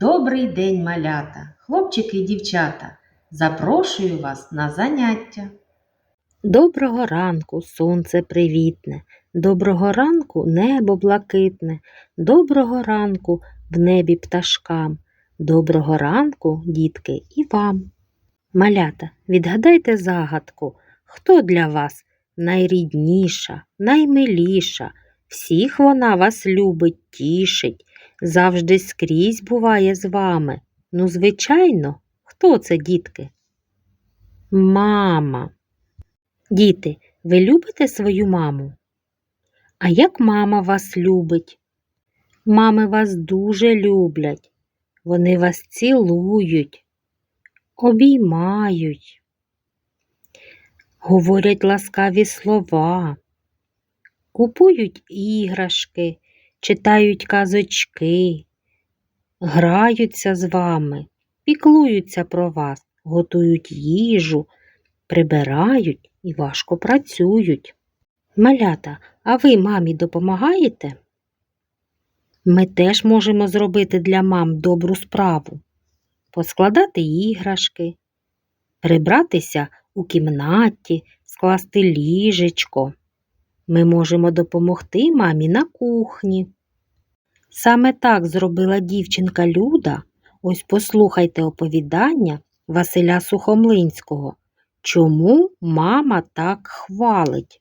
Добрий день, малята, хлопчики і дівчата. Запрошую вас на заняття. Доброго ранку, сонце привітне, доброго ранку небо блакитне, доброго ранку в небі пташкам, доброго ранку, дітки, і вам. Малята, відгадайте загадку, хто для вас найрідніша, наймиліша, всіх вона вас любить, тішить, завжди скрізь буває з вами. Ну, звичайно, хто це, дітки? Мама. Діти, ви любите свою маму? А як мама вас любить? Мами вас дуже люблять. Вони вас цілують, обіймають, говорять ласкаві слова, купують іграшки, читають казочки, граються з вами, піклуються про вас, готують їжу, прибирають і важко працюють. Малята, а ви мамі допомагаєте? Ми теж можемо зробити для мам добру справу, поскладати іграшки, прибратися у кімнаті, скласти ліжечко. Ми можемо допомогти мамі на кухні. Саме так зробила дівчинка Люда. Ось послухайте оповідання Василя Сухомлинського. Чому мама так хвалить?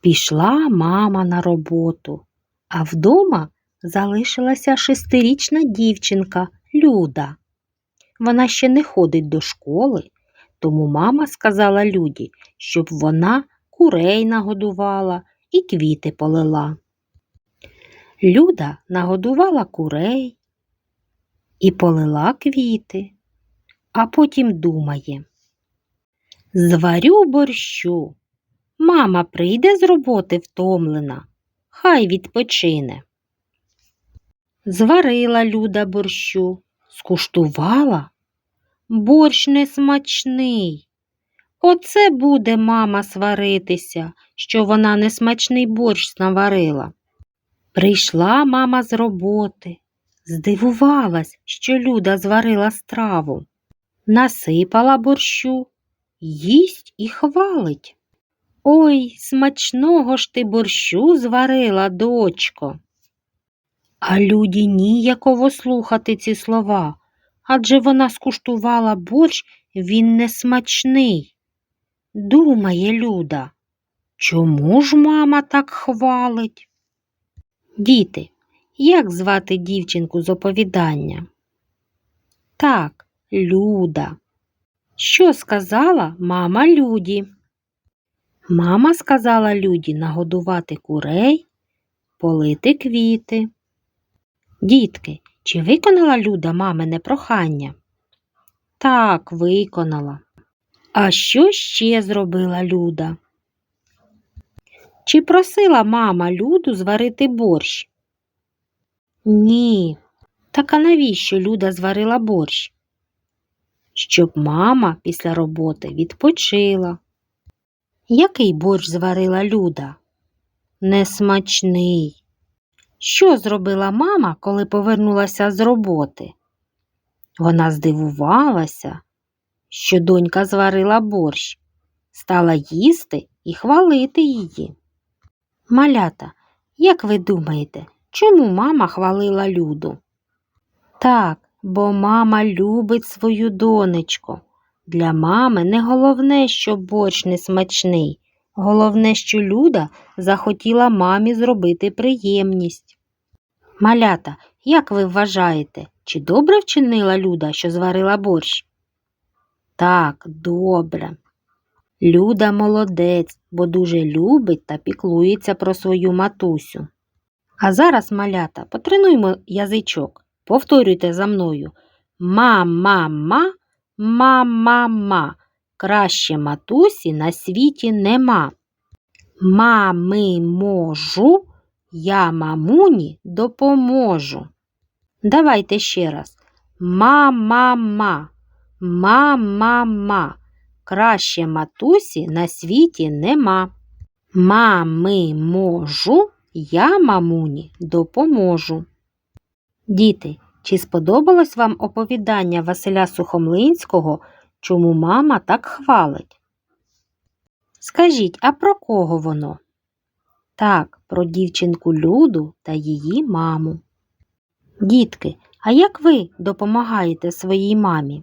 Пішла мама на роботу, а вдома залишилася шестирічна дівчинка Люда. Вона ще не ходить до школи, тому мама сказала Люді, щоб вона курей нагодувала і квіти полила. Люда нагодувала курей і полила квіти, а потім думає. Зварю борщу. Мама прийде з роботи втомлена, хай відпочине. Зварила Люда борщу, скуштувала. Борщ несмачний. Оце буде мама сваритися, що вона несмачний борщ наварила. Прийшла мама з роботи, здивувалась, що Люда зварила страву, насипала борщу, їсть і хвалить. Ой, смачного ж ти борщу зварила, дочко. А люді ніяково слухати ці слова, адже вона скуштувала борщ, він не смачний. Думає Люда, чому ж мама так хвалить? Діти, як звати дівчинку з оповідання? Так, Люда. Що сказала мама Люді? Мама сказала Люді нагодувати курей, полити квіти. Дітки, чи виконала Люда мамине прохання? Так, виконала. А що ще зробила Люда? Чи просила мама Люду зварити борщ? Ні. Так а навіщо Люда зварила борщ? Щоб мама після роботи відпочила. Який борщ зварила Люда? Несмачний. Що зробила мама, коли повернулася з роботи? Вона здивувалася, що донька зварила борщ, стала їсти і хвалити її. Малята, як ви думаєте, чому мама хвалила Люду? Так, бо мама любить свою донечку. Для мами не головне, що борщ не смачний. Головне, що Люда захотіла мамі зробити приємність. Малята, як ви вважаєте, чи добре вчинила Люда, що зварила борщ? Так, добре. Люда молодець, бо дуже любить та піклується про свою матусю. А зараз, малята, потренуймо язичок. Повторюйте за мною. Ма-ма-ма, ма-ма-ма. Краще матусі на світі нема. Мами можу, я мамуні допоможу. Давайте ще раз. Ма-ма-ма, ма-ма-ма. Краще матусі на світі нема. Мами можу, я мамуні допоможу. Діти, Чи сподобалось вам оповідання Василя Сухомлинського, чому мама так хвалить? Скажіть, а про кого воно? Так, про дівчинку Люду та її маму. Дітки, а як ви допомагаєте своїй мамі?